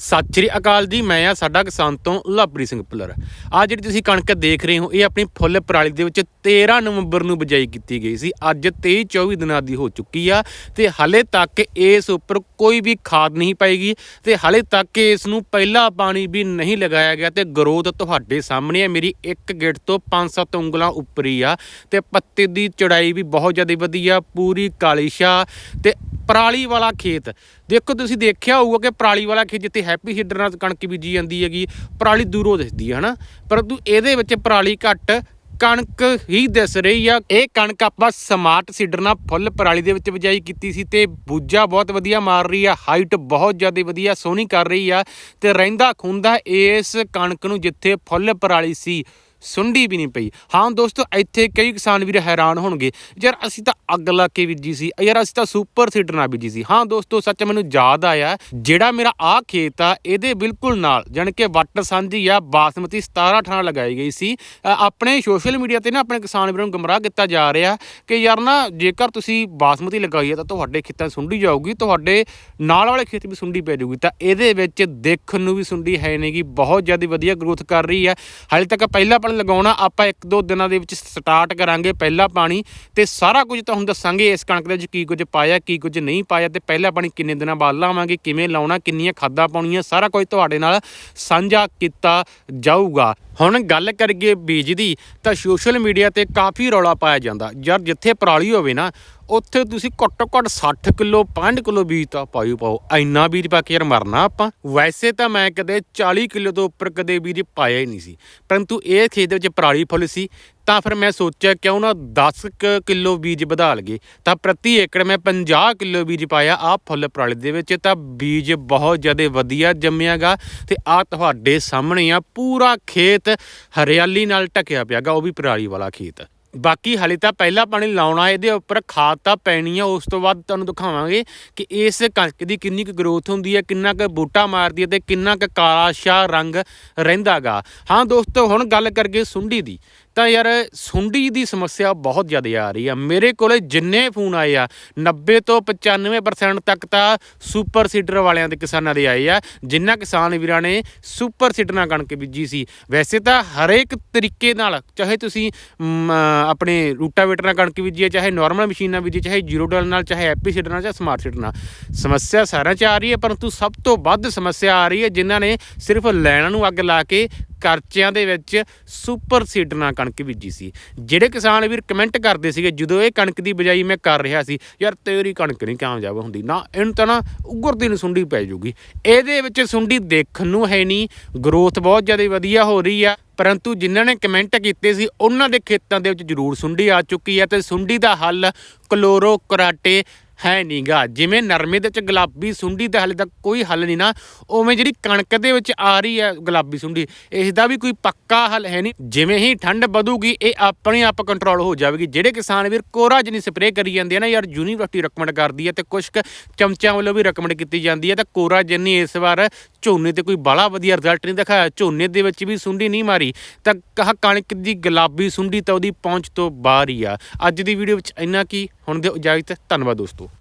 ਸਤਿ ਸ੍ਰੀ ਅਕਾਲ ਜੀ, ਮੈਂ ਆ ਸਾਡਾ ਕਿਸਾਨ ਤੋਂ ਲਵਪ੍ਰੀਤ ਸਿੰਘ ਪੁੱਲਰ ਆ ਜਿਹੜੀ ਤੁਸੀਂ ਕਣਕ ਦੇਖ ਰਹੇ ਹੋ, ਇਹ ਆਪਣੀ ਫੁੱਲ ਪਰਾਲੀ ਦੇ ਵਿੱਚ 13 ਨਵੰਬਰ ਨੂੰ ਬਿਜਾਈ ਕੀਤੀ ਗਈ ਸੀ। ਅੱਜ 23 24 ਦਿਨਾਂ ਦੀ ਹੋ ਚੁੱਕੀ ਆ ਤੇ ਹਲੇ ਤੱਕ ਇਸ ਉੱਪਰ ਕੋਈ ਵੀ ਖਾਦ ਨਹੀਂ ਪਾਏਗੀ ਤੇ ਹਲੇ ਤੱਕ ਇਸ ਨੂੰ ਪਹਿਲਾ ਪਾਣੀ ਵੀ ਨਹੀਂ ਲਗਾਇਆ ਗਿਆ ਤੇ ਗਰੋਥ ਤੁਹਾਡੇ ਸਾਹਮਣੇ ਆ। ਮੇਰੀ ਇੱਕ ਗਿੱਟ ਤੋਂ 5-7 ਉਂਗਲਾਂ ਉੱਪਰ ਹੀ ਆ ਤੇ ਪੱਤੇ ਦੀ ਚੜਾਈ ਵੀ ਬਹੁਤ ਜ਼ਿਆਦਾ ਵਧੀਆ ਪੂਰੀ ਕਾਲੀ ਸ਼ਾ ਤੇ ਪਰਾਲੀ ਵਾਲਾ ਖੇਤ। ਦੇਖੋ, ਤੁਸੀਂ ਦੇਖਿਆ ਹੋਊਗਾ ਕਿ ਪਰਾਲੀ ਵਾਲਾ ਖੇਤ ਜਿੱਥੇ ਹੈਪੀ ਸੀਡਰ ਨਾਲ ਕਣਕ ਬੀਜੀ ਜਾਂਦੀ ਹੈਗੀ, ਪਰਾਲੀ ਦੂਰੋਂ ਦਿਸਦੀ ਹੈ, ਹਨਾ? ਪਰੰਤੂ ਇਹਦੇ ਵਿੱਚ ਪਰਾਲੀ ਘੱਟ ਕਣਕ ਹੀ ਦਿਸ ਰਹੀ ਆ। ਇਹ ਕਣਕ ਆਪਾਂ ਸਮਾਰਟ ਸੀਡਰ ਨਾਲ ਫੁੱਲ ਪਰਾਲੀ ਦੇ ਵਿੱਚ ਬਿਜਾਈ ਕੀਤੀ ਸੀ ਤੇ ਬੂਜਾ ਬਹੁਤ ਵਧੀਆ ਮਾਰ ਰਹੀ ਆ ਹਾਈਟ ਬਹੁਤ ਜ਼ਿਆਦਾ ਵਧੀਆ, ਸੋਹਣੀ ਕਰ ਰਹੀ ਆ ਤੇ ਰਹਿੰਦਾ ਖੁੰਦਾ ਇਸ ਕਣਕ ਨੂੰ ਜਿੱਥੇ ਫੁੱਲ ਪਰਾਲੀ ਸੀ ਸੁੰਡੀ ਵੀ ਨਹੀਂ ਪਈ। ਹਾਂ ਦੋਸਤੋ, ਇੱਥੇ ਕਈ ਕਿਸਾਨ ਵੀਰ ਹੈਰਾਨ ਹੋਣਗੇ, ਯਾਰ ਅਸੀਂ ਤਾਂ ਅੱਗ ਲਾ ਕੇ ਬੀਜੀ ਸੀ, ਯਾਰ ਅਸੀਂ ਤਾਂ ਸੁਪਰ ਸੀਡਰ ਨਾਲ ਬੀਜੀ ਸੀ। ਹਾਂ ਦੋਸਤੋ, ਸੱਚ ਮੈਨੂੰ ਯਾਦ ਆਇਆ, ਜਿਹੜਾ ਮੇਰਾ ਆਹ ਖੇਤ ਆ, ਇਹਦੇ ਬਿਲਕੁਲ ਨਾਲ, ਜਾਣੀ ਕਿ ਵੱਟ ਸਾਂਝੀ ਆ, ਬਾਸਮਤੀ 17 18 ਲਗਾਈ ਗਈ ਸੀ। ਆਪਣੇ ਸੋਸ਼ਲ ਮੀਡੀਆ ਤੇ ਨਾ ਆਪਣੇ ਕਿਸਾਨ ਵੀਰਾਂ ਨੂੰ ਗਮਰਾਹ ਕੀਤਾ ਜਾ ਰਿਹਾ ਕਿ ਯਾਰ ਨਾ, ਜੇਕਰ ਤੁਸੀਂ ਬਾਸਮਤੀ ਲਗਾਈ ਹੈ ਤਾਂ ਤੁਹਾਡੇ ਖੇਤਾਂ 'ਚ ਸੁੰਡੀ ਜਾਊਗੀ, ਤੁਹਾਡੇ ਨਾਲ ਵਾਲੇ ਖੇਤ ਵੀ ਸੁੰਡੀ ਪੈ ਜਾਊਗੀ। ਤਾਂ ਇਹਦੇ ਵਿੱਚ ਦੇਖਣ ਨੂੰ ਵੀ ਸੁੰਡੀ ਹੈ ਨਹੀਂਗੀ ਬਹੁਤ ਜ਼ਿਆਦਾ ਵਧੀਆ ਗਰੋਥ ਕਰ ਰਹੀ ਹੈ। ਹਾਲੇ ਤੱਕ ਪਹਿਲਾ ਪਾਣੀ ਲਗਾਉਣਾ ਆਪਾਂ ਇੱਕ ਦੋ ਦਿਨਾਂ ਦੇ ਵਿੱਚ ਸਟਾਰਟ ਕਰਾਂਗੇ ਪਹਿਲਾ ਪਾਣੀ ਤੇ ਸਾਰਾ ਕੁਝ ਤੁਹਾਨੂੰ ਦੱਸਾਂਗੇ ਇਸ ਕਣਕ ਦੇ ਵਿੱਚ ਕੀ ਕੁਝ ਪਾਇਆ, ਕੀ ਕੁਝ ਨਹੀਂ ਪਾਇਆ ਤੇ ਪਹਿਲਾ ਪਾਣੀ ਕਿੰਨੇ ਦਿਨਾਂ ਬਾਅਦ ਲਾਵਾਂਗੇ, ਕਿਵੇਂ ਲਾਉਣਾ, ਕਿੰਨੀਆਂ ਖਾਦਾਂ ਪਾਉਣੀਆਂ, ਸਾਰਾ ਕੁਝ ਤੁਹਾਡੇ ਨਾਲ ਸਾਂਝਾ ਕੀਤਾ ਜਾਊਗਾ। ਹੁਣ ਗੱਲ ਕਰੀਏ ਬੀਜ ਦੀ, ਤਾਂ ਸੋਸ਼ਲ ਮੀਡੀਆ ਤੇ ਕਾਫੀ ਰੌਲਾ ਪਾਇਆ ਜਾਂਦਾ। ਯਾਰ ਜਿੱਥੇ ਪਰਾਲੀ ਹੋਵੇ ਨਾ, ਉੱਥੇ ਤੁਸੀਂ ਘੱਟੋ ਘੱਟ 60 ਕਿਲੋ 65 ਕਿਲੋ ਬੀਜ ਤਾਂ ਪਾਇਓ ਪਾਓ। ਇੰਨਾ ਬੀਜ ਪਾ ਕੇ ਯਾਰ ਮਰਨਾ ਆਪਾਂ। ਵੈਸੇ ਤਾਂ ਮੈਂ ਕਦੇ 40 ਕਿਲੋ ਤੋਂ ਉੱਪਰ ਕਦੇ ਬੀਜ ਪਾਇਆ ਹੀ ਨਹੀਂ ਸੀ। ਪਰੰਤੂ ਇਹ ਖੇਤ ਦੇ ਵਿੱਚ ਪਰਾਲੀ ਫੁੱਲ ਸੀ ਤਾਂ ਫਿਰ ਮੈਂ ਸੋਚਿਆ ਕਿਉਂ ਨਾ 10 ਕੁ ਕਿਲੋ ਬੀਜ ਵਧਾ ਲਗੇ ਤਾਂ ਪ੍ਰਤੀ ਏਕੜ ਮੈਂ 50 ਕਿਲੋ ਬੀਜ ਪਾਇਆ ਆ ਫੁੱਲ ਪਰਾਲੀ ਦੇ ਵਿੱਚ। ਤਾਂ ਬੀਜ ਬਹੁਤ ਜ਼ਿਆਦਾ ਵਧੀਆ ਜੰਮਿਆਗਾ ਤੇ ਆ ਤੁਹਾਡੇ ਸਾਹਮਣੇ ਆ, ਪੂਰਾ ਖੇਤ ਹਰਿਆਲੀ ਨਾਲ ਢਕਿਆ ਪਿਆਗਾ, ਉਹ ਵੀ ਪਰਾਲੀ ਵਾਲਾ ਖੇਤ। ਬਾਕੀ ਹਲੇ ਤਾਂ ਪਹਿਲਾ ਪਾਣੀ ਲਾਉਣਾ, ਇਹਦੇ ਉੱਪਰ ਖਾਦ ਤਾਂ ਪੈਣੀ ਆ, ਉਸ ਤੋਂ ਬਾਅਦ ਤੁਹਾਨੂੰ ਦਿਖਾਵਾਂਗੇ ਕਿ ਇਸ ਕਣਕ ਦੀ ਕਿੰਨੀ ਕੁ ਗਰੋਥ ਹੁੰਦੀ ਹੈ ਕਿੰਨਾ ਕੁ ਬੂਟਾ ਮਾਰਦੀ ਹੈ ਤੇ ਕਿੰਨਾ ਕੁ ਕਾਲਾ ਸ਼ਾ ਰੰਗ ਰਹਿੰਦਾਗਾ। ਹਾਂ ਦੋਸਤੋ, ਹੁਣ ਗੱਲ ਕਰਗੇ ਸੁੰਡੀ ਦੀ। ਤਾਂ ਯਾਰ ਸੁੰਡੀ ਦੀ ਸਮੱਸਿਆ ਬਹੁਤ ਜ਼ਿਆਦਾ ਆ ਰਹੀ ਆ। ਮੇਰੇ ਕੋਲੇ ਜਿੰਨੇ ਫੋਨ ਆਏ ਆ 90 ਤੋਂ 95% ਤੱਕ ਤਾਂ ਸੁਪਰ ਸੀਡਰ ਵਾਲਿਆਂ ਦੇ ਕਿਸਾਨਾਂ ਦੇ ਆਏ ਆ ਜਿਨ੍ਹਾਂ ਕਿਸਾਨ ਵੀਰਾਂ ਨੇ ਸੁਪਰ ਸੀਡਰ ਨਾਲ ਕਣਕ ਬੀਜੀ ਸੀ। ਵੈਸੇ ਤਾਂ ਹਰੇਕ ਤਰੀਕੇ ਨਾਲ, ਚਾਹੇ ਤੁਸੀਂ ਆਪਣੇ ਰੂਟਾਵੇਟਰ ਨਾਲ ਕਣਕ ਬੀਜੀ ਹੈ ਚਾਹੇ ਨਾਰਮਲ ਮਸ਼ੀਨ ਨਾਲ ਬੀਜੀ, ਚਾਹੇ ਜ਼ੀਰੋ ਡਲ ਨਾਲ, ਚਾਹੇ ਐਪੀ ਸੀਡਰ ਨਾਲ, ਚਾਹੇ ਸਮਾਰਟ ਸੀਡਰ ਨਾਲ। ਸਮੱਸਿਆ ਸਾਰਿਆਂ 'ਚ ਆ ਰਹੀ ਹੈ ਪਰੰਤੂ ਸਭ ਤੋਂ ਵੱਧ ਸਮੱਸਿਆ ਆ ਰਹੀ ਹੈ ਜਿਨ੍ਹਾਂ ਨੇ ਸਿਰਫ ਲੈਣਾਂ ਨੂੰ ਅੱਗ ਲਾ ਕੇ ਕਰਚਿਆਂ ਦੇ ਵਿੱਚ ਸੁਪਰ ਸੀਡਰ ਨਾਲ ਕਣਕ ਬੀਜੀ ਸੀ। ਜਿਹੜੇ ਕਿਸਾਨ ਵੀਰ ਕਮੈਂਟ ਕਰਦੇ ਸੀਗੇ, ਜਦੋਂ ਇਹ ਕਣਕ ਦੀ ਬਜਾਈ ਮੈਂ ਕਰ ਰਿਹਾ ਸੀ, ਯਾਰ ਤੇਰੀ ਕਣਕ ਨਹੀਂ ਕਾਮਯਾਬ ਹੁੰਦੀ, ਨਾ ਇਹਨੂੰ ਤਾਂ ਨਾ ਉਗਰਦੀ ਨੂੰ ਸੁੰਡੀ ਪੈ ਜੂਗੀ। ਇਹਦੇ ਵਿੱਚ ਸੁੰਡੀ ਦੇਖਣ ਨੂੰ ਹੈ ਨਹੀਂ ਗਰੋਥ ਬਹੁਤ ਜ਼ਿਆਦਾ ਵਧੀਆ ਹੋ ਰਹੀ ਆ, ਪਰੰਤੂ ਜਿਨ੍ਹਾਂ ਨੇ ਕਮੈਂਟ ਕੀਤੇ ਸੀ, ਉਹਨਾਂ ਦੇ ਖੇਤਾਂ ਦੇ ਵਿੱਚ ਜ਼ਰੂਰ ਸੁੰਡੀ ਆ ਚੁੱਕੀ ਹੈ ਤੇ ਸੁੰਡੀ ਦਾ ਹੱਲ ਕਲੋਰੋ ਕਰਾਟੇ ਹੈ ਨਹੀਂਗਾ ਜਿਵੇਂ ਨਰਮੇ ਦੇ ਵਿੱਚ ਗੁਲਾਬੀ ਸੁੰਡੀ ਦਾ ਹਾਲੇ ਤੱਕ ਕੋਈ ਹੱਲ ਨਹੀਂ ਨਾ, ਉਵੇਂ ਜਿਹੜੀ ਕਣਕ ਦੇ ਵਿੱਚ ਆ ਰਹੀ ਹੈ ਗੁਲਾਬੀ ਸੁੰਡੀ ਇਸ ਦਾ ਵੀ ਕੋਈ ਪੱਕਾ ਹੱਲ ਹੈ ਨਹੀਂ। ਜਿਵੇਂ ਹੀ ਠੰਡ ਵਧੂਗੀ, ਇਹ ਆਪਣੇ ਆਪ ਕੰਟਰੋਲ ਹੋ ਜਾਵੇਗੀ। ਜਿਹੜੇ ਕਿਸਾਨ ਵੀਰ ਕੋਰਾ ਜਨੀ ਸਪਰੇਅ ਕਰੀ ਜਾਂਦੇ ਆ ਨਾ, ਯਾਰ ਯੂਨੀਵਰਸਿਟੀ ਰეკਮੈਂਡ ਕਰਦੀ ਹੈ ਤੇ ਕੁਝ ਚਮਚਿਆਂ ਵੱਲੋਂ ਵੀ ਰეკਮੈਂਡ ਕੀਤੀ ਜਾਂਦੀ ਹੈ ਤਾਂ ਕੋਰਾ ਜਨੀ ਇਸ ਵਾਰ ਝੋਨੇ ਤੇ ਕੋਈ ਬਾਲਾ ਵਧੀਆ ਰਿਜ਼ਲਟ ਨਹੀਂ ਦਿਖਾਇਆ। ਝੋਨੇ ਦੇ ਵਿੱਚ ਵੀ ਸੁੰਡੀ ਨਹੀਂ ਮਾਰੀ। ਤਾਂ ਕਹਾ ਕਣਕ ਦੀ ਗੁਲਾਬੀ ਸੁੰਡੀ ਤਾਂ ਉਹਦੀ ਪਹੁੰਚ ਤੋਂ ਬਾਹਰ ਹੀ ਆ। ਅੱਜ ਦੀ ਵੀਡੀਓ ਵਿੱਚ ਇੰਨਾ ਕੀ, ਹੁਣ ਦਿਓ ਇਜਾਜ਼ਤ, ਧੰਨਵਾਦ ਦੋਸਤੋ।